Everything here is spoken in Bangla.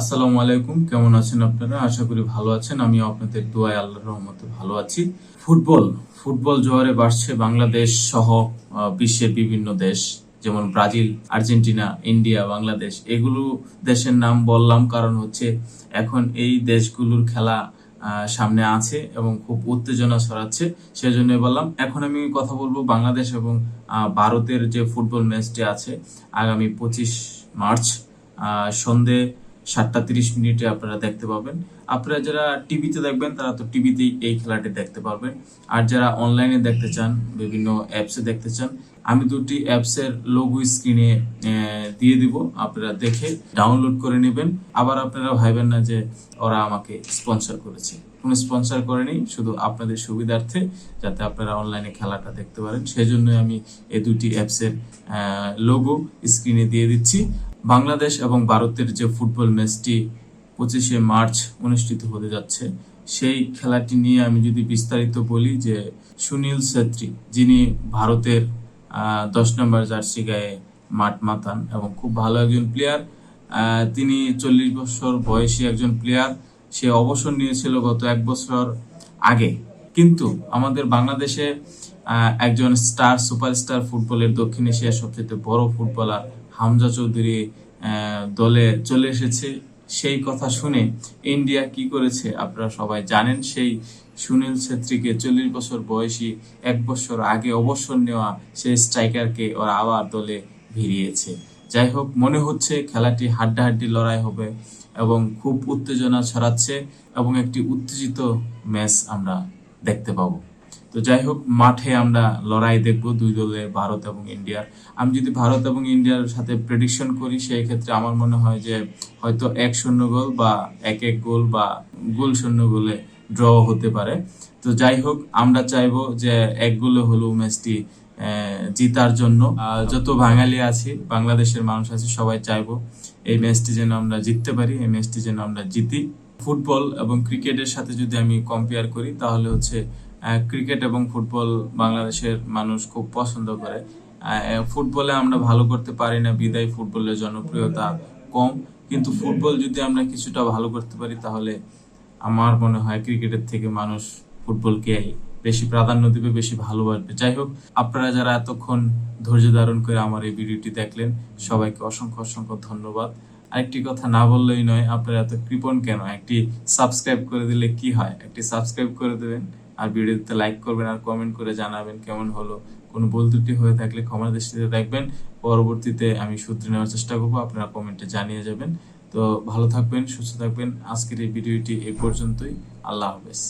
আসসালামু আলাইকুম। কেমন আছেন আপনারা? আশা করি ভালো আছেন। আমি আপনাদের দোয়ায় আল্লাহর রহমতে ভালো আছি। ফুটবল ফুটবল জোয়ারে বাড়ছে বাংলাদেশ সহ বিশ্বের বিভিন্ন দেশ, যেমন ব্রাজিল, আর্জেন্টিনা, ইন্ডিয়া, বাংলাদেশ। এগুলো দেশের নাম বললাম কারণ হচ্ছে এখন এই দেশগুলোর খেলা সামনে আছে এবং খুব উত্তেজনা ছড়াচ্ছে। সেজন্য বললাম, এখন আমি কথা বলব বাংলাদেশ এবং ভারতের যে ফুটবল ম্যাচটি আছে আগামী পঁচিশ মার্চ সন্ধে সাতটা তিরিশ মিনিটে আপনারা দেখতে পাবেন। আপনারা যারা টিভিতে দেখবেন, তারা তো টিভিতেই এই খেলাটি দেখতে পারবেন। আর যারা অনলাইনে দেখতে চান, বিভিন্ন অ্যাপসে দেখতে চান, আমি দুটি অ্যাপসের লোগো স্ক্রিনে দিয়ে দিব। আপনারা দেখে ডাউনলোড করে নেবেন। আবার আপনারা ভাইবেন না যে ওরা আমাকে স্পন্সর করেছে। কোনো স্পন্সর করেনি, শুধু আপনাদের সুবিধার্থে যাতে আপনারা অনলাইনে খেলাটা দেখতে পারেন। সেজন্য আমি এই দুটি অ্যাপসের লোগো স্ক্রিনে দিয়ে দিচ্ছি। বাংলাদেশ এবং ভারতের যে ফুটবল ম্যাচটি পঁচিশে মার্চ অনুষ্ঠিত হতে যাচ্ছে, সেই খেলাটি নিয়ে আমি যদি বিস্তারিত বলি যে সুনীল ছেত্রী, যিনি ভারতের দশ নম্বর জার্সি গায়ে মাঠ মাতান এবং খুব ভালো একজন প্লেয়ার তিনি চল্লিশ বছর বয়সী একজন প্লেয়ার সে অবসর নিয়েছিল গত এক বছর আগে। কিন্তু আমাদের বাংলাদেশে একজন স্টার সুপারস্টার ফুটবলের দক্ষিণ এশিয়ার সবচেয়ে বড় ফুটবলার হামজা চৌধুরী দলে চলে এসেছে। সেই কথা শুনে ইন্ডিয়া কি করেছে আপনারা সবাই জানেন। সেই সুনীল ছেত্রীকে চল্লিশ বছর বয়সী, এক বছর আগে অবসর নেওয়া সেই স্ট্রাইকারকে ওরা আবার দলে ভিড়িয়েছে। যাই হোক, মনে হচ্ছে খেলাটি হাড্ডাহাড্ডি লড়াই হবে এবং খুব উত্তেজনা ছড়াচ্ছে এবং একটি উত্তেজিত ম্যাচ আমরা দেখতে পাবো। তো যাই হোক, মাঠে আমরা লড়াই দেখব দুই দলে, ভারত এবং ইন্ডিয়ার। আমি যদি ভারত এবং ইন্ডিয়ার সাথে প্রেডিকশন করি সেই ক্ষেত্রে আমার মনে হয় যে হয়তো এক শূন্য গোল বা এক এক গোল বা গোল শূন্য গোলে ড্র হতে পারে। তো যাই হোক, আমরা চাইব যে এক গোলে হলেও ম্যাচটি জিতার জন্য। যত বাঙালি আছি, বাংলাদেশের মানুষ আছে, সবাই চাইব এই ম্যাচটি যেন আমরা জিততে পারি, এই ম্যাচটি যেন আমরা জিতি। ফুটবল এবং ক্রিকেটের সাথে যদি আমি কম্পেয়ার করি, তাহলে হচ্ছে ক্রিকেট এবং ফুটবল বাংলাদেশের মানুষ খুব পছন্দ করে। ফুটবলে আমরা ভালো করতে পারি না, বিদায় ফুটবলের জনপ্রিয়তা কম। কিন্তু ফুটবল যদি আমরা কিছুটা ভালো করতে পারি, তাহলে আমার মনে হয় ক্রিকেটের থেকে মানুষ ফুটবলকে বেশি প্রাধান্য দিবে, বেশি ভালোবাসবে। যাই হোক, আপনারা যারা এতক্ষণ ধৈর্য ধারণ করে আমার এই ভিডিওটি দেখলেন, সবাইকে অসংখ্য অসংখ্য ধন্যবাদ। আরেকটি কথা না বললেই নয়, আপনারা এত কৃপণ কেন? একটি সাবস্ক্রাইব করে দিলে কি হয়? একটি সাবস্ক্রাইব করে দেবেন আর ভিডিওতে লাইক করবেন আর কমেন্ট করে জানাবেন কেমন হলো। কোনো ভুল ত্রুটি হয়ে থাকলে ক্ষমা দৃষ্টিতে দেখবেন। পরবর্তীতে আমি সূত্রে নেওয়ার চেষ্টা করব, আপনারা কমেন্টে জানিয়ে যাবেন। তো ভালো থাকবেন, সুস্থ থাকবেন। আজকের এই ভিডিওটি এই পর্যন্তই। আল্লাহ হাফেজ।